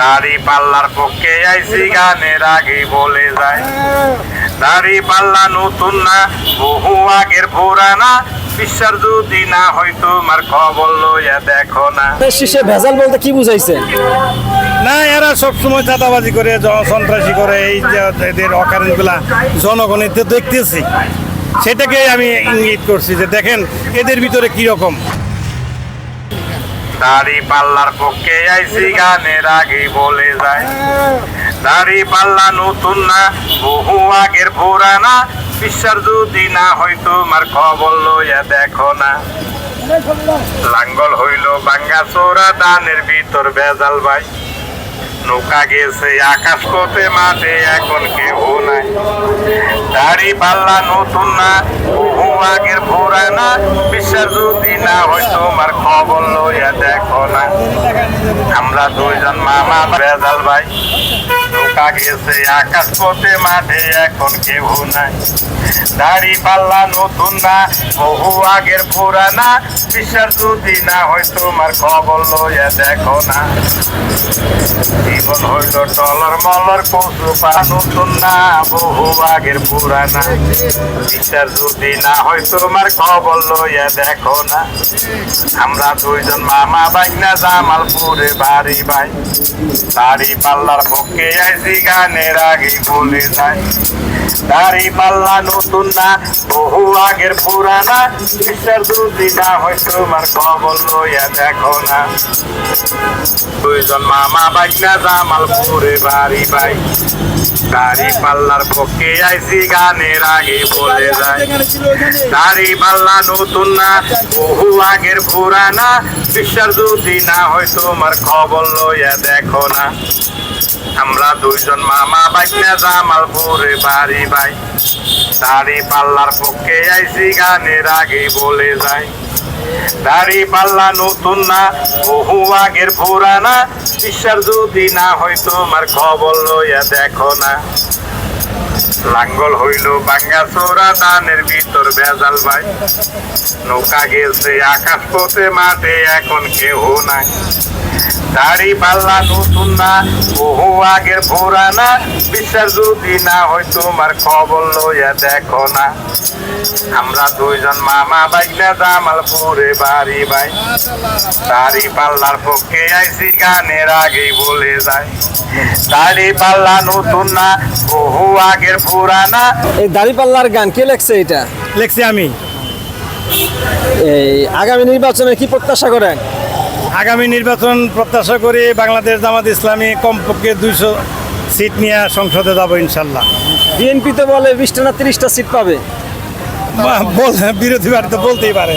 দাড়ি পাল্লার পক্ষে আইসি গানের আগে বলে যায়। দাড়ি পাল্লা নতুন না বহু আগের পুরানা। বিশ্বাস যদি না হয়তো আমার খবর লইয়া দেখো না। শীষে ভেজাল বলতে কি বুঝাইছে? না এরা সবসময় চাঁদাবাজি করে সন্ত্রাসী করে এই যে এদের অকারেন্টগুলা জনগণের তো দেখতেছি। সেটাকে আমি ইঙ্গিত করছি যে দেখেন এদের ভিতরে কি রকম? দাড়ি পাল্লার পক্ষে আইসি গানের আগে বলে যায়। দাড়ি পাল্লা নতুন না, বহু আগের পুরানা। বিশ্বাস যদি না হয়তো তোমার খবর লইয়া দেখো না। লাঙ্গল হইল বাঙ্গা চোরা, দানের ভিতর বেজাল ভাই। নৌকা গেছে আকাশ পথে মাঠে এখন কেউ নাই। দাড়ি পাল্লা নতুন না, বহু আগের না বিশ্বাস যদি না হয় তোমার খবর লইয়া দেখো না। আমরা দুইজন মামা বেজাল ভাই। গেছে আকাশ পথে মাঠে এখন কেউ নাই। দাড়ি পাল্লা নতুন না, বহু আগের পুরানা, বিশ্বাস যদি না হয় তোমার খবর লইয়া দেখো না। জীবন হইল টলর মলর কচু পা নতুন না, বহু আগের পুরানা। বিচার যদি না হয় তোমার খবর লইয়া দেখো না। আমরা দুইজন মামা বাইনা, জামালপুরে বাড়ি ভাই দাড়ি পাল্লার পক্ষে আইসি গানের আগে বলে যায়। দাড়ি পাল্লা নতুন না, বহু আগের পুরানা। বিচার যদি না হয় তোমার খবর লইয়া দেখো না। দুইজন মামা বাইনা জামালপুরে বাড়ি ভাই দাড়ি পাল্লার পক্ষে আইসি গানের আগে বলে যায়। দাড়ি পাল্লা নতুন না, বহু আগের পুরানা। বিশ্বাস যদি না হয় তোমার খবর লইয়া দেখো না। আমরা দুইজন মামা বাইনা জামালপুরে বাড়ি ভাই দাড়ি পাল্লার পক্ষে আইসি গানের আগে বলে যায় দাড়ি পাল্লা নতুন না, বহু আগের পুরানা। বিশ্বাস যদি না হয় তোমার খবর লইয়া দেখো না। লাঙ্গল হইল বাঙ্গা চোরা, দানের ভিতর বেজাল ভাই। নৌকা গেছে আকাশ পথে মাঠে এখন কেউ নাই। দাড়ি পাল্লা নতুন না বহু আগের পুরানা। বিশ্বাস যদি না হয় তোমার খবর লইয়া দেখো না। আমরা দুইজন মামা বাইনা জামালপুরে বাড়ি ভাই দাড়ি পাল্লার পক্ষে আইসি গানের আগেই বলে যায় দাড়ি পাল্লা নতুন না বহু আগের পুরানা। এই দাড়িপাল্লার গান কে লেখছে এটা? লেখছি আমি। এই আগামী নির্বাচনে কি প্রত্যাশা করেন? আগামী নির্বাচন প্রত্যাশা করে বাংলাদেশ জামাত ইসলামী কমপক্ষে দুইশো সিট নিয়ে সংসদে যাব ইনশাল্লাহ। বিএনপি তো বলে বিশটা না তিরিশটা সিট পাবে। বিরোধী পার্টি তো বলতেই পারে।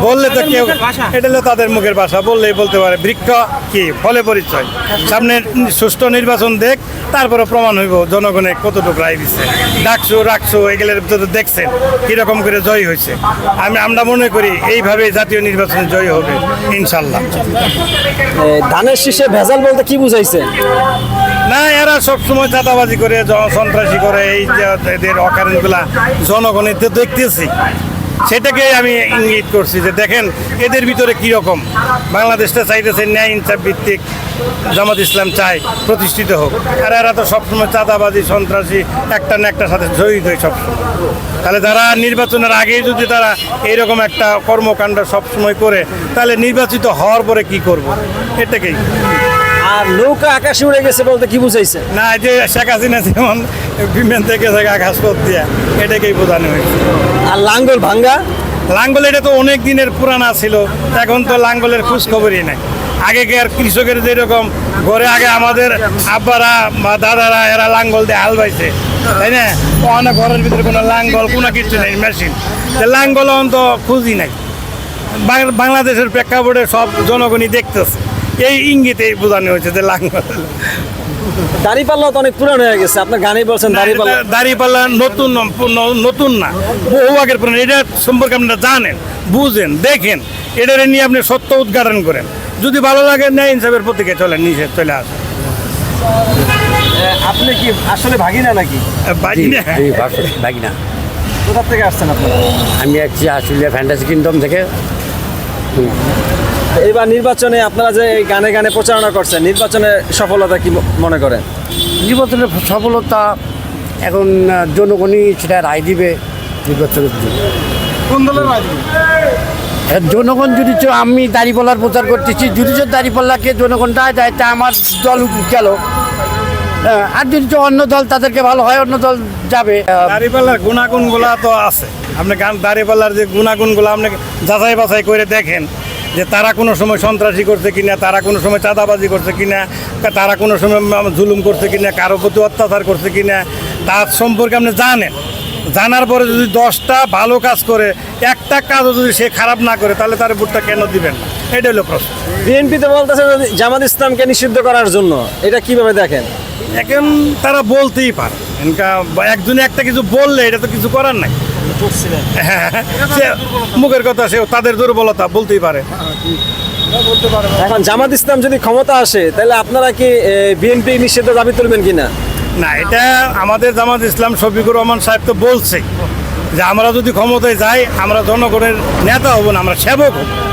বললে তো কেউ এটা হলো তাদের মুখের ভাষা বললেই বলতে পারে। বৃক্ষ কি? ফলে পরিচয়। সামনে সুষ্ঠু নির্বাচন দেখ তারপরে প্রমাণ হইব জনগণে কতটুকু রায় দিচ্ছে ডাকছু রাখছো এগুলোর ভিতরে দেখছেন কীরকম করে জয় হয়েছে। আমি আমরা মনে করি এইভাবে জাতীয় নির্বাচনে জয় হবে ইনশাল্লাহ। ধানের শীষে ভেজাল বলতে কি বুঝাইছে? না এরা সবসময় চাঁদাবাজি করে জন- সন্ত্রাসী করে এই যে এদের অকারেন্টগুলা জনগণের তো দেখতেছি। সেটাকে আমি ইঙ্গিত করছি যে দেখেন, এদের ভিতরে কি রকম? বাংলাদেশটা চাইতেছে ন্যায় ইনসাফ ভিত্তিক জামাত ইসলাম চায় প্রতিষ্ঠিত হোক। আর এরা তো সবসময় চাঁদাবাজি, সন্ত্রাসী, একটা না একটার সাথে জড়িত হয় সবসময়। তাহলে তারা নির্বাচনের আগেই যদি তারা এইরকম একটা কর্মকাণ্ড সবসময় করে, তাহলে নির্বাচিত হওয়ার পরে কি করব? এটাকেই। আর নৌকা আকাশে উড়ে গেছে বলতে কি বুঝাইছে? না এই যে শেখ হাসিনা যেমন বিমান থেকে থেকে আকাশ পথ দিয়া এটাকেই বোঝানো হয়েছে। আর লাঙ্গল ভাঙ্গা? লাঙ্গল এটা তো অনেক দিনের পুরানা ছিল এখন তো লাঙ্গলের খোঁজ খবরই নাই আগেকার কৃষকের যেরকম ঘরে আগে আমাদের আব্বারা বা দাদারা এরা লাঙ্গল দিয়ে হাল বাইছে তাই না? অনেক ঘরের ভিতরে কোনো লাঙ্গল কোনো কিছু নেই মেশিন। লাঙ্গল অন্ত খুঁজি নাই। বাংলাদেশের প্রেক্ষাপটে সব জনগণই দেখতেছে। এই ইঙ্গিতে বোঝানো হয়েছে যে লাঙ্গল দাড়িপাল্লা তো অনেক পুরানো হয়ে গেছে আপনার গানেই বলছেন দাড়িপাল্লা। দাঁড়িপাল্লা নতুন ন- নতুন না বহু আগের পুরানো এটা সম্পর্কে আপনারা জানেন বুঝেন দেখেন এটা নিয়ে আপনি সত্য উদ্ঘাটন করেন। যদি ভালো লাগে ন্যায় ইনসাফের প্রতীকে চলেন নিচে চলে আসেন। আপনি কি আসলে ভাগিনা নাকি? বাজি না আমি ভাগিনা। কোথা থেকে আসছেন আপনারা আমি আসছি আসলে ফ্যান্টাসি কিংডম থেকে এবার নির্বাচনে আপনারা যে গানে গানে প্রচারণা করছেন নির্বাচনে সফলতা কি মনে করেন? নির্বাচনের সফলতা এখন জনগণই সেটা রায় দিবে নির্বাচনের দিন কোন দলের রাজনীতি এর জনগণ যদি আমি দাঁড়িপাল্লার প্রচার করতেছি যদি দাঁড়িপাল্লাকে জনগণ রায় দেয় তা আমার দল গেল। আর যদি অন্য দল তাদেরকে ভালো হয় অন্য দল যাবে দাড়িপাল্লার গুণাগুণগুলা তো আছে। আপনি গান দাড়িপাল্লার যে গুণাগুণগুলো আপনি যাচাই বাছাই করে দেখেন যে তারা কোনো সময় সন্ত্রাসী করছে কিনা তারা কোনো সময় চাঁদাবাজি করছে কিনা তারা কোনো সময় জুলুম করছে কিনা কারও প্রতি অত্যাচার করছে কিনা তার সম্পর্কে আপনি জানেন। জানার পরে যদি দশটা ভালো কাজ করে একটা কাজও যদি সে খারাপ না করে তাহলে তার ভোটটা কেন দিবেন না? এটা হলো প্রশ্ন। বিএনপি তো বলতেছে জামাত ইসলামকে নিষিদ্ধ করার জন্য। এটা কীভাবে দেখেন? এখন তারা বলতেই পারে। এনকা- একজনে একটা কিছু বললে এটা তো কিছু করার নাই। মুখের কথা সে তাদের দুর্বলতা বলতেই পারে। এখন জামাত ইসলাম যদি ক্ষমতা আসে তাহলে আপনারা কি বিএনপি নিষিদ্ধ দাবি তুলবেন কিনা? না এটা আমাদের জামাত ইসলাম শফিকুর রহমান সাহেব তো বলছে যে আমরা যদি ক্ষমতায় যাই আমরা জনগণের নেতা হব না আমরা সেবক হব।